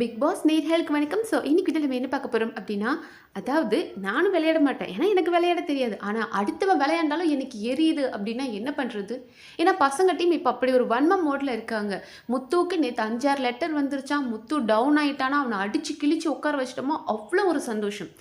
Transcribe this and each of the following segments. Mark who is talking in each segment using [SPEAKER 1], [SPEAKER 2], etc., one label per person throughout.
[SPEAKER 1] Big pass நேர்களுக்கு வணக்கம். So இன்னைக்கு இதில் நம்ம என்ன பார்க்க போகிறோம் அப்படின்னா அதாவது நானும் விளையாட மாட்டேன். ஏன்னா எனக்கு விளையாட தெரியாது. ஆனால் அடுத்தவன் விளையாண்டாலும் எனக்கு எரியுது அப்படின்னா என்ன பண்ணுறது ஏன்னா பசங்க டீம் இப்போ அப்படி ஒரு வன்ம மோடில் இருக்காங்க. முத்துவுக்கு நேற்று அஞ்சாறு லெட்டர் வந்துருச்சான் முத்து டவுன் ஆயிட்டானா அவனை அடித்து கிழிச்சு உட்கார வச்சிட்டோமோ அவ்வளோ ஒரு சந்தோஷம்.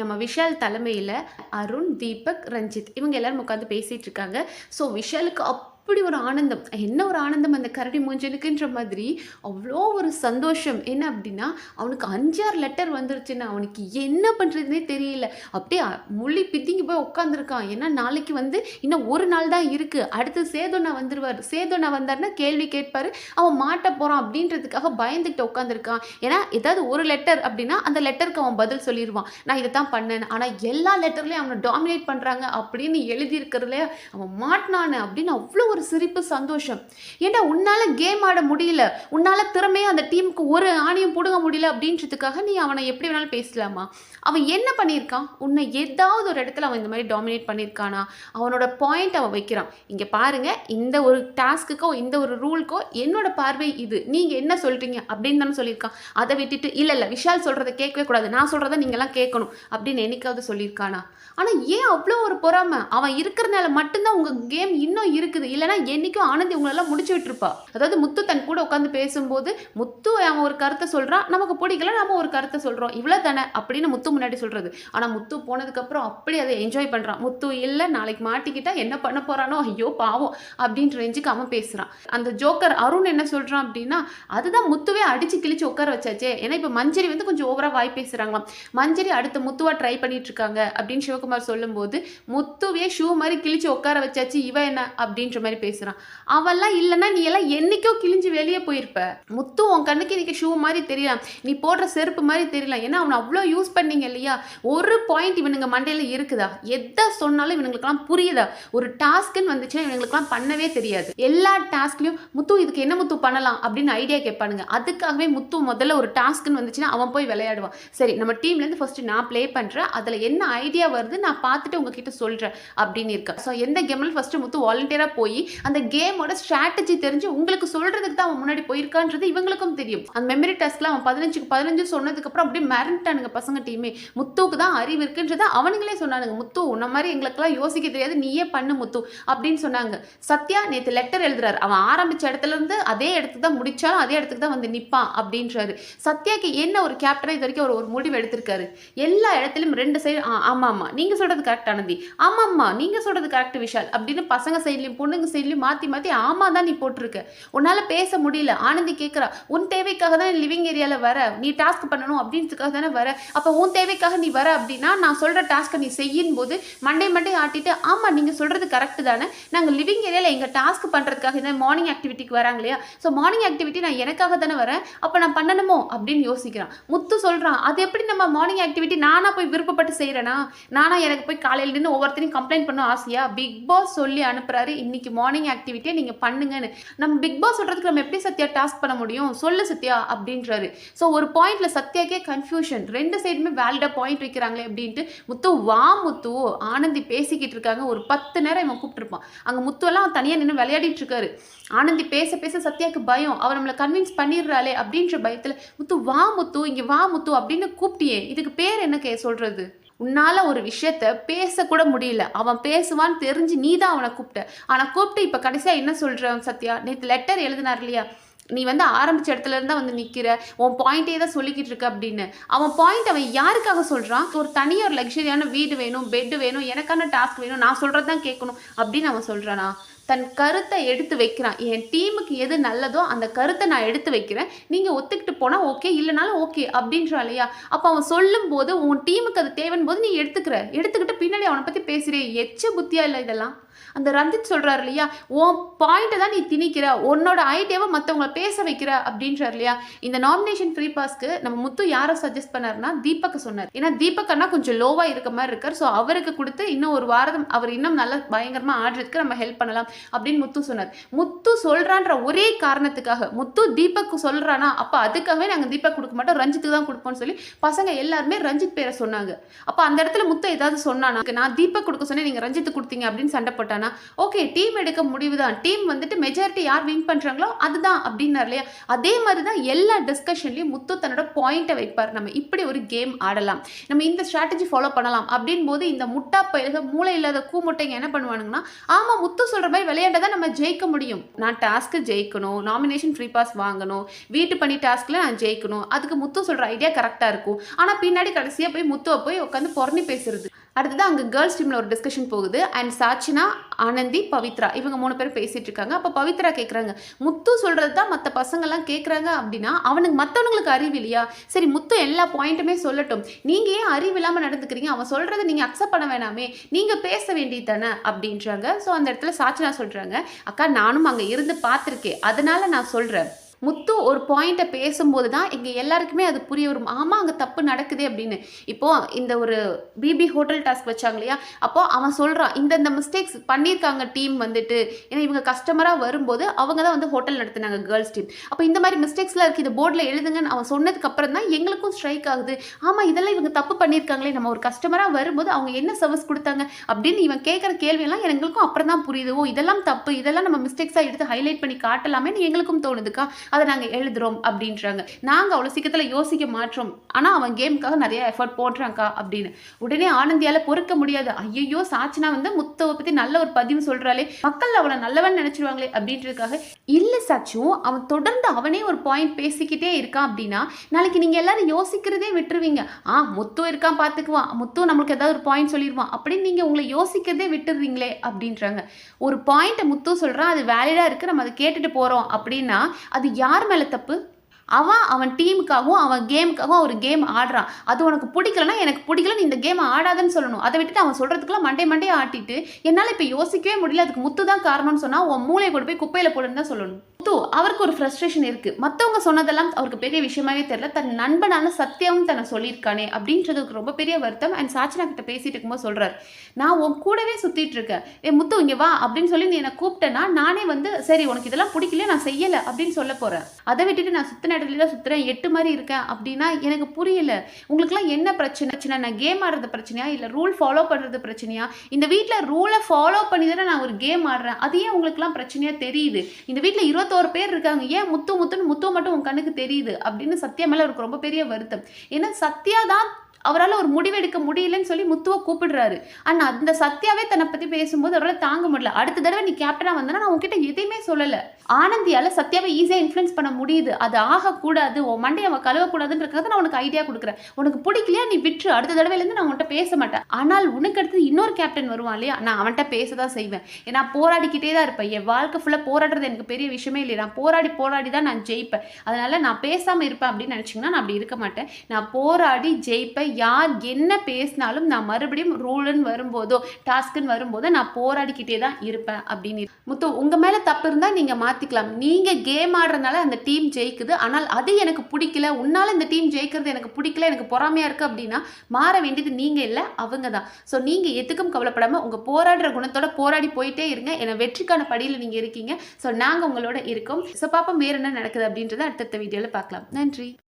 [SPEAKER 1] நம்ம விஷால் தலைமையில் அருண் தீபக் ரஞ்சித் இவங்க எல்லாரும் உட்காந்து பேசிகிட்டு இருக்காங்க. ஸோ விஷாலுக்கு அப் அப்படி ஒரு ஆனந்தம். என்ன ஒரு ஆனந்தம் அந்த கரடி மூஞ்சனுக்குன்ற மாதிரி? அவ்வளோ ஒரு சந்தோஷம். என்ன அப்படின்னா அவனுக்கு அஞ்சாறு லெட்டர் வந்துருச்சுன்னா அவனுக்கு என்ன பண்ணுறதுனே தெரியல. அப்படியே முள்ளி பித்திங்கி போய் உட்காந்துருக்கான் ஏன்னா நாளைக்கு வந்து இன்னும் ஒரு நாள் தான் இருக்குது அடுத்து சேதோனா வந்துடுவார் சேதோனா வந்தாருன்னா கேள்வி கேட்பார். அவன் மாட்ட போகிறான் அப்படின்றதுக்காக பயந்துக்கிட்டு உட்காந்துருக்கான் ஏன்னா ஏதாவது ஒரு லெட்டர் அப்படின்னா அந்த லெட்டருக்கு அவன் பதில் சொல்லிடுவான் நான் இதை தான் பண்ணேன் ஆனால் எல்லா லெட்டர்லேயும் அவனை டாமினேட் பண்ணுறாங்க அப்படின்னு எழுதியிருக்கிறதுல அவன் மாட்டினானு அப்படின்னு அவ்வளோ ஒரு சிரிப்பு சந்தோஷம். ஏன்டா உன்னால் கேம் ஆட முடியல? உன்னால் திறமையாக அந்த டீமுக்கு ஒரு ஆணையம் பிடுங்க முடியல அப்படின்றதுக்காக நீ அவனை எப்படி வேணாலும் பேசலாமா? அவன் என்ன பண்ணியிருக்கான்? உன்னை ஏதாவது ஒரு இடத்துல அவன் இந்த மாதிரி டாமினேட் பண்ணியிருக்கானா? அவனோட பாயிண்ட் அவன் வைக்கிறான். இங்கே பாருங்க இந்த ஒரு டாஸ்க்குக்கோ இந்த ஒரு ரூலுக்கோ என்னோட பார்வை இது. நீங்கள் என்ன சொல்கிறீங்க அப்படின்னு தானே சொல்லியிருக்கான். அதை விட்டுட்டு இல்லை இல்லை விஷால் சொல்கிறத கேட்கவே கூடாது. நான் சொல்கிறத நீங்கள்லாம் கேட்கணும். அப்படின்னு என்னைக்காவது சொல்லியிருக்கானா? ஆனால் ஏன் அவ்வளோ ஒரு பொறாமை? அவன் இருக்கிறனால மட்டும்தான் உங்கள் கேம் இன்னும் இருக்குது. இல்லை இல்லைனா என்றைக்கும் ஆனந்தி உங்களெல்லாம் முடிச்சு விட்டுருப்பா. அதாவது முத்து தன் கூட உட்காந்து பேசும்போது முத்து அவன் ஒரு கருத்தை சொல்கிறான் நமக்கு பிடிக்கல நம்ம ஒரு கருத்தை சொல்கிறோம் இவ்வளோ தானே? அப்படின்னு முத்து முன்னாடி சொல்கிறது ஆனால் முத்து போனதுக்கப்புறம் அப்படி அதை என்ஜாய் பண்ணுறான் முத்து இல்லை நாளைக்கு மாட்டிக்கிட்டா என்ன பண்ண போகிறானோ ஐயோ பாவம். அப்படின்ற ரேஞ்சுக்கு அவன் பேசுகிறான் அந்த ஜோக்கர் அருண் என்ன சொல்கிறான் அப்படின்னா அதுதான் முத்துவே அடித்து கிழிச்சு உட்கார வச்சாச்சே. ஏன்னா இப்போ மஞ்சரி வந்து கொஞ்சம் ஓவராக வாய் பேசுகிறாங்களாம் மஞ்சரி அடுத்த முத்துவாக ட்ரை பண்ணிட்டு இருக்காங்க. அப்படின்னு சிவகுமார் சொல்லும்போது முத்துவே ஷூ மாதிரி கிழிச்சு உட்கார வச்சாச்சு. இவன் என்ன? அப்படின்ற மாதிரி பேசுகிறான் அவெல்லாம் இல்லைன்னா நீ எல்லாம் என்னைக்கோ கிழிஞ்சு வெளியே போயிருப்ப. முத்து உன் கண்ணுக்கு இன்றைக்கி ஷூ மாதிரி தெரியலாம். நீ போடுற செருப்பு மாதிரி தெரியலாம். ஏன்னா அவனை அவ்வளோ யூஸ் பண்ணீங்க இல்லையா? ஒரு பாயிண்ட் இவனுங்க மண்டையில் இருக்குதா? எதை சொன்னாலும் இவனுங்களுக்குலாம் புரியுதா? ஒரு டாஸ்க்குன்னு வந்துச்சுன்னா இவங்களுக்குலாம் பண்ணவே தெரியாது. எல்லா டாஸ்க்லையும் முத்து இதுக்கு என்ன முத்து பண்ணலாம்? அப்படின்னு ஐடியா கேட்பானுங்க. அதுக்காகவே முத்து முதல்ல ஒரு டாஸ்க்குன்னு வந்துச்சுன்னா அவன் போய் விளையாடுவான். சரி நம்ம டீம்லேருந்து ஃபஸ்ட்டு நான் ப்ளே பண்ணுறேன் அதில் என்ன ஐடியா வருது? நான் பார்த்துட்டு உங்ககிட்ட சொல்கிறேன் அப்படின்னு இருக்கேன் ஸோ எந்த கேமில் ஃபஸ்ட்டு முத்து வாலண்டியராக போய் அந்த கேமோட ஸ்ட்ராட்டஜி தெரிஞ்சு உங்களுக்கு சொல்கிறதுக்கு தான் அவன் முன்னாடி போயிருக்கான்றது இவங்களுக்கும் தெரியும். அந்த மெமரி டாஸ்க்ல அவன் பதினஞ்சுக்கு பதினஞ்சு சொன்னதுக்கப்புறம் அப்படியே மிரண்டானுங்க பசங்க டீமே முத்துவுக்கு தான் அறிவு இருக்குன்றதை அவனுங்களே சொன்னானுங்க. முத்து உன்ன மாதிரி எங்களுக்கெல்லாம் யோசிக்க தெரியாது நீயே பண்ணு முத்து அப்படின்னு சொன்னாங்க. சத்யா நேற்று லெட்டர் எழுதுறாரு. அவன் ஆரம்பிச்ச இடத்துல இருந்து அதே இடத்துக்கு தான் முடிச்சாலும் அதே இடத்துக்கு தான் வந்து நிற்பான் அப்படின்றாரு. சத்யாக்கு என்ன ஒரு கேப்டனா இது வரைக்கும் ஒரு ஒரு முடிவு எடுத்திருக்காரு? எல்லா இடத்துலையும் ரெண்டு சைடு ஆ ஆமாம் நீங்க நீங்கள் சொல்கிறது ஆனந்தி. ஆமாம்மா நீங்கள் சொல்கிறது கரெக்ட் விஷால் அப்படின்னு பசங்க சைட்லையும் பொண்ணுங்க சைட்லையும் மாற்றி மாற்றி ஆமாம் தான் நீ போட்டிருக்க. உன்னால் பேச முடியல. ஆனந்தி கேட்குறா உன் தேவைக்காக தான் லிவிங் ஏரியாவில் வர. நீ டாஸ்க் பண்ணணும் அப்படின்றதுக்காக தானே வர. அப்போ உன் தேவைக்காக நீ வர அப்படின்னா நான் சொல்கிற டாஸ்க்கை நீ செய்யும் போது மண்டே மண்டே ஆட்டிட்டு ஆமாம் நீங்கள் சொல்கிறது கரெக்டு தானே. நாங்கள் லிவிங் ஏரியாவில் எங்கள் டாஸ்க் பண்ணுறதுக்காக இந்த மார்னிங் ஆக்டிவிட்டிக்கு வராங்க இல்லையா? ஸோ மார்னிங் ஆக்டிவிட்டி நான் எனக்காக தானே வரேன். அப்போ நான் பண்ணணுமோ? அப்படின்னு யோசிக்கிறான். முத்து சொல்கிறான் அது எப்படி நம்ம மார்னிங் ஆக்டிவிட்டி நானாக போய் விருப்பப்பட்டு செய்கிறேன்னா நானாக எனக்கு போய் காலையில் நின்று ஒவ்வொருத்தரையும் கம்ப்ளைண்ட் பண்ண ஆசையா? பிக் பாஸ் சொல்லி அனுப்புகிறாரு இன்னைக்கு மார்னிங் மார்னிங் ஆக்டிவிட்டியை நீங்கள் பண்ணுங்கன்னு. நம்ம பிக் பாஸ் சொல்கிறதுக்கு நம்ம எப்படி சத்யா டாஸ்க் பண்ண முடியும்? சொல்லு சத்யா அப்படின்றாரு. ஸோ ஒரு பாயிண்டில் சத்யாக்கே கன்ஃபியூஷன் ரெண்டு சைடுமே வேலிடா பாயிண்ட் வைக்கிறாங்களே அப்படின்ட்டு முத்து வா முத்து ஆனந்தி பேசிக்கிட்டு இருக்காங்க. ஒரு பத்து நேரம் இவன் கூப்பிட்டுருப்பான். அங்கே முத்துவெல்லாம் எல்லாம் நின்று விளையாடிட்டு இருக்காரு. ஆனந்தி பேச பேச சத்யாக்கு பயம். அவர் நம்மளை கன்வின்ஸ் பண்ணிடுறாளே அப்படின்ற பயத்தில் முத்து வா முத்து இங்கே வா முத்து அப்படின்னு கூப்பிட்டியே. இதுக்கு பேர் என்ன கே சொல்கிறது உன்னால் ஒரு விஷயத்த பேசக்கூட முடியல. அவன் பேசுவான்னு தெரிஞ்சு நீ தான் அவனை கூப்பிட்ட. ஆனால் கூப்பிட்டு இப்போ கடைசியாக என்ன சொல்ற சத்யா? நேற்று லெட்டர் எழுதினார் இல்லையா? நீ வந்து ஆரம்பிச்ச இடத்துல இருந்தா வந்து நிக்கிற. உன் பாயிண்டே தான் சொல்லிக்கிட்டு இருக்க அப்படின்னு. அவன் பாயிண்ட் அவன் யாருக்காக சொல்றான்? ஒரு தனி ஒரு லக்ஸரியான வீடு வேணும் பெட் வேணும் எனக்கான டாஸ்க் வேணும் நான் சொல்றது தான் கேட்கணும் அப்படின்னு அவன் சொல்றானா? தன் கருத்தை எடுத்து வைக்கிறான். என் டீமுக்கு எது நல்லதோ அந்த கருத்தை நான் எடுத்து வைக்கிறேன். நீங்கள் ஒத்துக்கிட்டு போனால் ஓகே இல்லைனாலும் ஓகே அப்படின்றா இல்லையா? அப்போ அவன் சொல்லும்போது உன் டீமுக்கு அது தேவைன்னு போது நீ எடுத்துக்கிற. எடுத்துக்கிட்டு பின்னாடி அவனை பற்றி பேசுகிறே எச்ச புத்தியா இல்லை இதெல்லாம்? அந்த ரஞ்சித் சொல்கிறார் இல்லையா உன் பாயிண்ட்டை தான் நீ திணிக்கிற உன்னோட ஐடியாவை மற்றவங்கள பேச வைக்கிற அப்படின்றார் இல்லையா. இந்த நாமினேஷன் ஃப்ரீ பாஸ்க்கு நம்ம முத்து யாரை சஜஸ்ட் பண்ணாருன்னா தீபக் சொன்னார். ஏன்னா தீபக் அண்ணா கொஞ்சம் லோவாக இருக்க மாதிரி இருக்கார். ஸோ அவருக்கு கொடுத்து இன்னும் ஒரு வாரம் அவர் இன்னும் நல்லா பயங்கரமாக ஆடுறதுக்கு நம்ம ஹெல்ப் பண்ணலாம் அப்படின்னு முத்து சொன்னார். முத்து சொல்கிறான்ற ஒரே காரணத்துக்காக முத்து தீபக் சொல்கிறானா அப்போ அதுக்காகவே நாங்கள் தீபக் கொடுக்க மாட்டோம் ரஞ்சித்துக்கு தான் கொடுப்போம்னு சொல்லி பசங்க எல்லாருமே ரஞ்சித் பேரை சொன்னாங்க. அப்போ அந்த இடத்துல முத்து ஏதாவது சொன்னானா நான் தீபக் கொடுக்க சொன்னேன் நீங்கள் ரஞ்சித் கொடுத்தீங்க அப்படின்னு சண்டை போட்டானா ஓகே டீம் எடுக்க முடிவு தான் டீம் வந்துட்டு மெஜாரிட்டி யார் வின் பண்றாங்களோ அதுதான் அப்படின்னார் இல்லையா? அதே மாதிரி தான் எல்லா டிஸ்கஷன்லேயும் முத்து தன்னோட பாயிண்ட்டை வைப்பார். நம்ம இப்படி ஒரு கேம் ஆடலாம். நம்ம இந்த ஸ்ட்ராட்டஜி ஃபாலோ பண்ணலாம் அப்படின் போது இந்த முட்டா பயிலுக மூளை இல்லாத கூமுட்டைங்க என்ன பண்ணுவானுங்கன்னா ஆமாம் முத்து சொல்கிற மாதிரி விளையாண்டு தான் நம்ம ஜெயிக்க முடியும். நான் டாஸ்க்கு ஜெயிக்கணும் நாமினேஷன் ஃப்ரீ பாஸ் வாங்கணும் வீட்டு பண்ணி டாஸ்க்கில் நான் ஜெயிக்கணும். அதுக்கு முத்து சொல்கிற ஐடியா கரெக்டாக இருக்கும். ஆனால் பின்னாடி கடைசியாக போய் முத்துவை போய் உட்காந்து பொறணி பேசுறது. அடுத்தது அங்கே கேர்ள்ஸ் டீமில் ஒரு டிஸ்கஷன் போகுது. அண்ட் சாச்சினா ஆனந்தி பவித்ரா. இவங்க மூணு பேரும் பேசிட்டு இருக்காங்க. அப்போ பவித்ரா கேட்குறாங்க முத்து சொல்கிறது தான் மற்ற பசங்கள்லாம் கேட்குறாங்க அப்படின்னா அவனுக்கு மற்றவங்களுக்கு அறிவு இல்லையா? சரி முத்து எல்லா பாயிண்ட்டுமே சொல்லட்டும். நீங்கள் ஏன் அறிவு இல்லாமல் நடந்துக்கிறீங்க? அவன் சொல்கிறத நீங்கள் அக்செப்ட் பண்ண வேணாமே. நீங்கள் பேச வேண்டியது தானே? அப்படின்றாங்க. ஸோ அந்த இடத்துல சாட்சினா சொல்கிறாங்க அக்கா நானும் அங்கே இருந்து பார்த்துருக்கேன். அதனால நான் சொல்கிறேன் முத்து ஒரு பாயிண்ட்டை பேசும்போது தான் எங்கள் எல்லாருக்குமே அது புரிய வரும். ஆமாம் அங்கே தப்பு நடக்குதே அப்படின்னு. இப்போது இந்த ஒரு பிபி ஹோட்டல் டாஸ்க் வச்சாங்க இல்லையா? அப்போ அவன் சொல்கிறான் இந்தந்த மிஸ்டேக்ஸ் பண்ணியிருக்காங்க டீம் வந்துட்டு. ஏன்னா இவங்க கஸ்டமராக வரும்போது அவங்க தான் வந்து ஹோட்டல் நடத்துனாங்க கேர்ள்ஸ் டீம் அப்போ இந்த மாதிரி மிஸ்டேக்ஸ்லாம் இருக்குது இது போர்டில் எழுதுங்கன்னு அவன் சொன்னதுக்கு அப்புறம் தான் எங்களுக்கும் ஸ்ட்ரைக் ஆகுது. ஆமாம் இதெல்லாம் இவங்க தப்பு பண்ணியிருக்காங்களே. நம்ம ஒரு கஸ்டமராக வரும்போது அவங்க என்ன சர்வீஸ் கொடுத்தாங்க அப்படின்னு இவன் கேட்குற கேள்வியெல்லாம் எங்களுக்கும் அப்புறம் தான் புரியுது. ஓ இதெல்லாம் தப்பு. இதெல்லாம் நம்ம மிஸ்டேக்ஸாக எடுத்து ஹைலைட் பண்ணி காட்டலாமேன்னு எங்களுக்கும் தோணுதுக்கா? அதை நாங்கள் எழுதுறோம் அப்படின்றாங்க. நாங்கள் அவ்வளோ சீக்கிரத்தில் யோசிக்க மாட்டோம். ஆனால் அவன் கேமுக்காக நிறைய எஃபர்ட் போடுறாங்க்கா அப்படின்னு. உடனே ஆனந்தியால் பொறுக்க முடியாது. ஐயோ சாச்சினா வந்து முத்தவை பற்றி நல்ல ஒரு பதிவு சொல்கிறாளே மக்கள் அவளை நல்லவன் நினச்சிருவாங்களே அப்படின்றதுக்காக. இல்லை சாச்சும் அவன் தொடர்ந்து அவனே ஒரு பாயிண்ட் பேசிக்கிட்டே இருக்கான் அப்படின்னா நாளைக்கு நீங்கள் எல்லாரும் யோசிக்கிறதே விட்டுருவீங்க. ஆ முத்து இருக்கான் பார்த்துக்குவான் முத்து நம்மளுக்கு ஏதாவது ஒரு பாயிண்ட் சொல்லிடுவான் அப்படின்னு நீங்கள் உங்களை யோசிக்கிறதே விட்டுடுறீங்களே அப்படின்றாங்க. ஒரு பாயிண்ட்டை முத்து சொல்கிறான் அது வேலிடாக இருக்குது நம்ம அதை கேட்டுட்டு போகிறோம் அப்படின்னா அது யார் மேலே தப்பு? அவன் அவன் டீமுக்காகவும் அவன் கேமுக்காகவும் ஒரு கேம் ஆடுறான். அது உனக்கு பிடிக்கலனா எனக்கு பிடிக்கல நீ இந்த கேம் ஆடாதன்னு சொல்லணும். அதை விட்டுட்டு அவன் சொல்கிறதுக்குலாம் மண்டே மண்டே ஆட்டிட்டு என்னால் இப்போ யோசிக்கவே முடியல. அதுக்கு முத்து தான் காரணம்னு சொன்னால் உன் மூளையை கொண்டு போய் குப்பையில் போடுன்னு தான் சொல்லணும். முத்து அவருக்கு ஒரு ஃப்ரஸ்ட்ரேஷன் இருக்குது மற்றவங்க சொன்னதெல்லாம் அவருக்கு பெரிய விஷயமாவே தெரில தன் நண்பனான சத்தியாவும் தன்னை சொல்லியிருக்கானே அப்படின்றதுக்கு ரொம்ப பெரிய வருத்தம். அண்ட் சாச்சனா கிட்ட பேசிட்டு இருக்கும்போது சொல்கிறார் நான் உன் கூடவே சுற்றிட்டு இருக்கேன். ஏ முத்து இங்கே வா அப்படின்னு சொல்லி நீ என்னை கூப்பிட்டேன்னா நானே வந்து சரி உனக்கு இதெல்லாம் பிடிக்கல நான் செய்யலை அப்படின்னு சொல்ல போகிறேன் அதை விட்டுட்டு நான் சுற்றின இடத்துல தான் சுற்றுறேன் எட்டு மாதிரி இருக்கேன் அப்படின்னா எனக்கு புரியல. உங்களுக்குலாம் என்ன பிரச்சனை? பிரச்சனை நான் கேம் ஆடுறது பிரச்சனையா? இல்லை ரூல் ஃபாலோ பண்ணுறது பிரச்சனையா? இந்த வீட்டில் ரூலை ஃபாலோ பண்ணி தானே நான் ஒரு கேம் ஆடுறேன். அது ஏன் உங்களுக்குலாம் பிரச்சனையாக தெரியுது? இந்த வீட்டில் இருபத்தோரு பேர் இருக்காங்க. ஏன் முத்து முத்துன்னு முத்து மட்டும் உன் கண்ணுக்கு தெரியுது? அப்படின்னு சத்யா மேலே அவருக்கு ரொம்ப பெரிய வருத்தம். ஏன்னா சத்யா தான் அவரால் ஒரு முடிவெடுக்க முடியலன்னு சொல்லி முத்துவை கூப்பிடுறாரு. ஆனால் அந்த சத்யாவே தன்னை பற்றி பேசும்போது அவரால் தாங்க முடியல. அடுத்த தடவை நீ கேப்டனாக வந்தனா நான் உங்ககிட்ட எதையுமே சொல்லலை. ஆனந்தியால் சத்யாவை ஈஸியாக இன்ஃப்ளூயன்ஸ் பண்ண முடியுது. அது ஆகக்கூடாது. உன் மண்டையை அவன் கழுவக்கூடாதுன்றதுக்காக நான் உனக்கு ஐடியா கொடுக்குறேன். உனக்கு பிடிக்கலையா நீ விட்டுரு. அடுத்த தடவையிலேருந்து நான் உன்கிட்ட பேச மாட்டேன். ஆனால் உனக்கு அடுத்து இன்னொரு கேப்டன் வருவான் இல்லையா? நான் அவன்கிட்ட பேச தான் செய்வேன். ஏன்னா போராடிக்கிட்டே தான் இருப்பேன். என் வாழ்க்கை ஃபுல்லாக போராடுறது எனக்கு பெரிய விஷயமே இல்லை நான் போராடி போராடி தான் நான் ஜெயிப்பேன். அதனால் நான் பேசாமல் இருப்பேன் அப்படின்னு நினச்சிங்கன்னா நான் அப்படி இருக்க மாட்டேன். நான் போராடி ஜெயிப்பேன். யார் என்ன பேசினாலும் நான் மறுபடியும் ரூலுன்னு வரும்போதோ டாஸ்க்குன்னு வரும்போதோ நான் போராடிக்கிட்டே தான் இருப்பேன் அப்படின்னு முத்து உங்கள் மேலே தப்பு இருந்தால் நீங்கள் மாற்றிக்கலாம் நீங்கள் கேம் ஆடுறதுனால அந்த டீம் ஜெயிக்குது. ஆனால் அது எனக்கு பிடிக்கல. உன்னால் இந்த டீம் ஜெயிக்கிறது எனக்கு பிடிக்கல எனக்கு பொறாமையாக இருக்குது அப்படின்னா மாற வேண்டியது நீங்கள் இல்லை அவங்க தான். ஸோ நீங்கள் எதுக்கும் கவலைப்படாமல் உங்கள் போராடுற குணத்தோட போராடி போயிட்டே இருங்க. ஏன்னா வெற்றிக்கான படியில் நீங்கள் இருக்கீங்க. ஸோ நாங்கள் உங்களோட இருக்கோம். ஸோ பாப்பா வேறு என்ன நடக்குது அப்படின்றத அடுத்தடுத்த வீடியோவில் பார்க்கலாம். நன்றி.